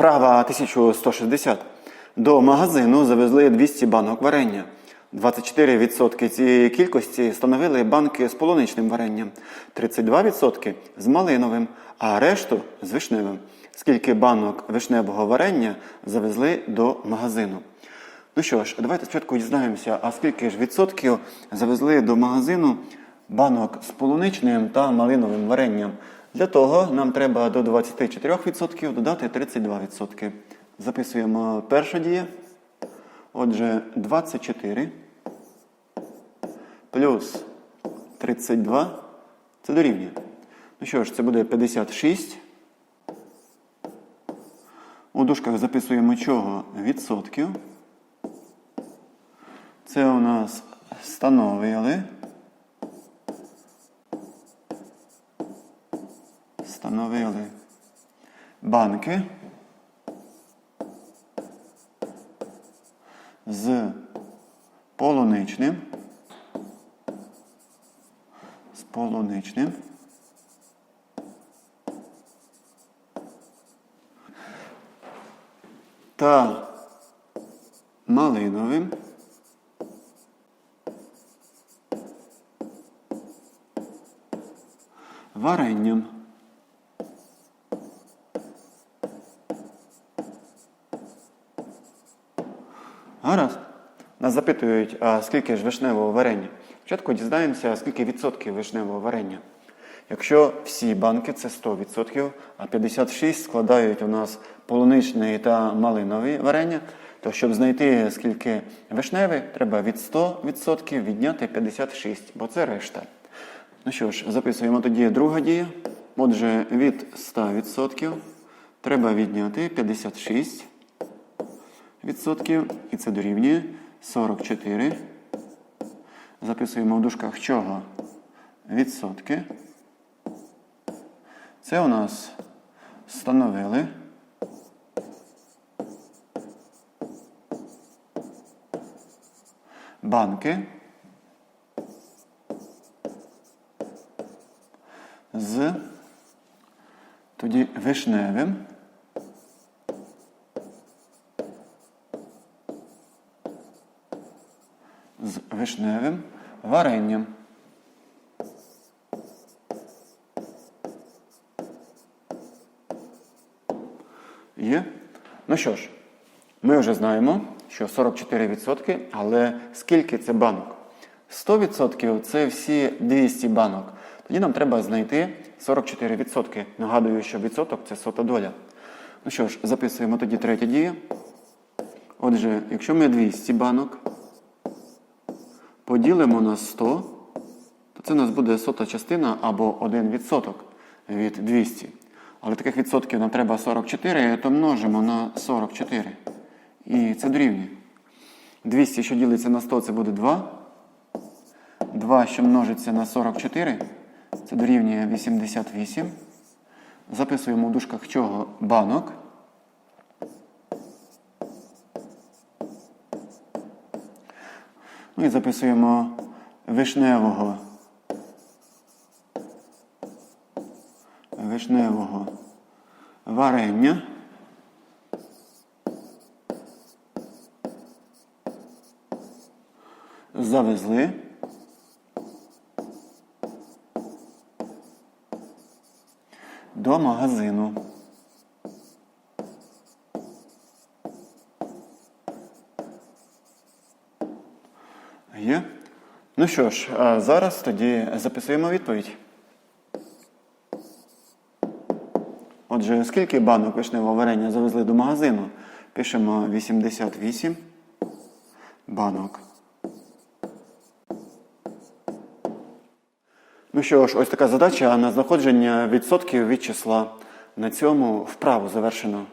Вправа 1160. До магазину завезли 200 банок варення. 24% цієї кількості становили банки з полуничним варенням, 32% з малиновим, а решту з вишневим. Скільки банок вишневого варення завезли до магазину? Ну що ж, давайте спочатку дізнаємося, а скільки ж відсотків завезли до магазину банок з полуничним та малиновим варенням. Для того нам треба до 24% додати 32%. Записуємо перша дія. Отже, 24 плюс 32 це дорівнює. Ну що ж, це буде 56. У дужках записуємо чого? Відсотків. Це у нас становили. Становили банки з полуничним. З полуничним. Та малиновим. Варенням. Нас запитують, а скільки ж вишневого варення. Спочатку дізнаємося, скільки відсотків вишневого варення. Якщо всі банки це 100%, а 56 складають у нас полуничний та малинові варення, то щоб знайти скільки вишневих, треба від 100% відняти 56, бо це решта. Ну що ж, записуємо тоді друга дія. Отже, від 100% треба відняти 56 відсотків, і це дорівнює 44. Записуємо в дужках чого? Відсотки. Це у нас становили. Банки з тоді вишневим. з вишневим варенням. Є? Ну що ж, ми вже знаємо, що 44%, але скільки це банок? 100% це всі 200 банок. Тоді нам треба знайти 44%. Нагадую, що відсоток це сота доля. Ну що ж, записуємо тоді третя дія. Отже, якщо ми 200 банок поділимо на 100, то це у нас буде сота частина або 1% від 200. Але таких відсотків нам треба 44, то множимо на 44. І це дорівнює. 200, що ділиться на 100, це буде 2. 2, що множиться на 44, це дорівнює 88. Записуємо в дужках чого банок. Ну і записуємо вишневого. Вишневого варення. Завезли. До магазину. Є? Ну що ж, зараз тоді записуємо відповідь. Отже, скільки банок вишневого варення завезли до магазину? Пишемо 88 банок. Ну що ж, ось така задача на знаходження відсотків від числа. На цьому вправу завершено.